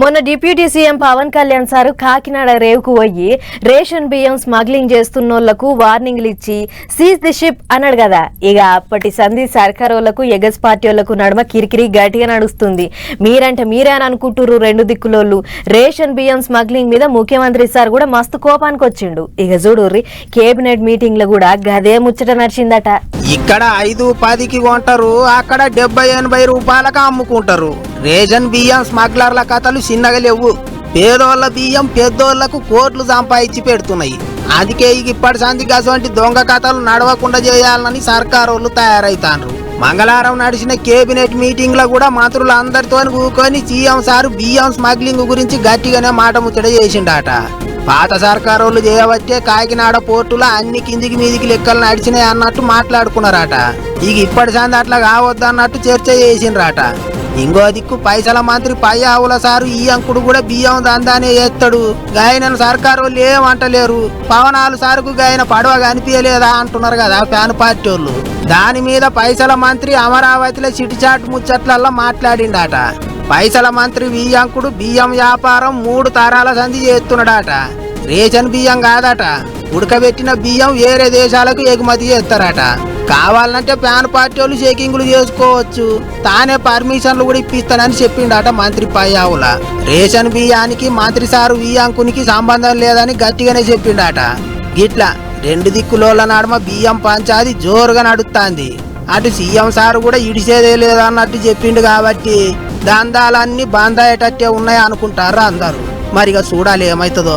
మొన్న deputy CM Pawan Kalyan sir Kakinada రేవుకు పోయి ration బియ్యం స్మగ్లింగ్ చేస్తున్నోళ్ళకు వార్నింగ్లు ఇచ్చి సీజ్ ది షిప్ అన్నాడు కదా. ఇక అప్పటి సంధి సర్కార్ వాళ్ళకు ఎగస్ పార్టీ వాళ్ళకు నడుమ కిరికిరి గట్టిగా నడుస్తుంది. మీరంటే మీరే అని రెండు దిక్కులోళ్ళు. రేషన్ బియ్యం స్మగ్లింగ్ మీద ముఖ్యమంత్రి సార్ కూడా మస్తు కోపానికి వచ్చిండు. ఇక చూడుర్రి కేబినెట్ మీటింగ్లో కూడా గదే ముచ్చట నడిచిందట. ఇక్కడ ఐదు పదికి కొంటారు అక్కడ డెబ్బై ఎనభై రూపాయలకు అమ్ముకుంటారు. రేషన్ బియ్యం స్మగ్లర్ల కథలు చిన్నగా లేవు. పేదోళ్ళ బియ్యం పెద్దోళ్ళకు కోట్లు సంపాదించి పెడుతున్నాయి. అందుకే ఇక ఇప్పటి సందికి అటువంటి దొంగ కథలు నడవకుండా చేయాలని సర్కారోళ్ళు తయారైతాండ్రు మంగళవారం నడిచిన కేబినెట్ మీటింగ్లో కూడా మంత్రులు అందరితో కూకొని సీఎం సారు బియ్యం స్మగ్లింగ్ గురించి గట్టిగానే మాట ముచ్చట చేసిండట. పాత సర్కారోళ్ళు చేయవచ్చే కాకినాడ పోర్టులో అన్ని కిందికి మీదికి లెక్కలు నడిచినాయి అన్నట్టు మాట్లాడుకున్నారట. ఇక ఇప్పటి సంది అట్లా కావద్దన్నట్టు చర్చ చేసిండ్రట. ఇంకో దిక్కు పైసల మంత్రి పై ఆవుల సారు ఈ అంకుడు కూడా బియ్యం దందానే చేస్తాడు. గాయనను సర్కారు వాళ్ళు ఏమంటలేరు పవనాలు సారుకు గాయన పడవ కనిపించలేదా అంటున్నారు కదా ఫ్యాన్ పార్టీ వాళ్ళు దాని మీద పైసల మంత్రి అమరావతిలో చిటిచాటు ముచ్చట్లల్లో మాట్లాడిండట. పైసల మంత్రి వియ్యంకుడు బియ్యం వ్యాపారం మూడు తరాల సంధి చేస్తున్నాడట. రేషన్ బియ్యం కాదట. ఉడకబెట్టిన బియ్యం వేరే దేశాలకు ఎగుమతి చేస్తారట. కావాలంటే ప్యాన్ పార్టీ వాళ్ళు చెకింగ్లు చేసుకోవచ్చు. తానే పర్మిషన్లు కూడా ఇప్పిస్తానని చెప్పిండట మంత్రి పయ్యావుల. రేషన్ బియ్యానికి మంత్రి సారు బియ్యాంకునికి సంబంధం లేదని గట్టిగానే చెప్పిండట. గిట్లా రెండు దిక్కులోల నడుమ బియ్యం పంచాది జోరుగా నడుస్తుంది అటు సీఎం సారు కూడా ఇడిసేదే లేదన్నట్టు చెప్పిండు కాబట్టి దందాలన్నీ బంద్ అయ్యేటట్టే ఉన్నాయి అనుకుంటారు అందరూ. మరిగా చూడాలి ఏమవుతుందో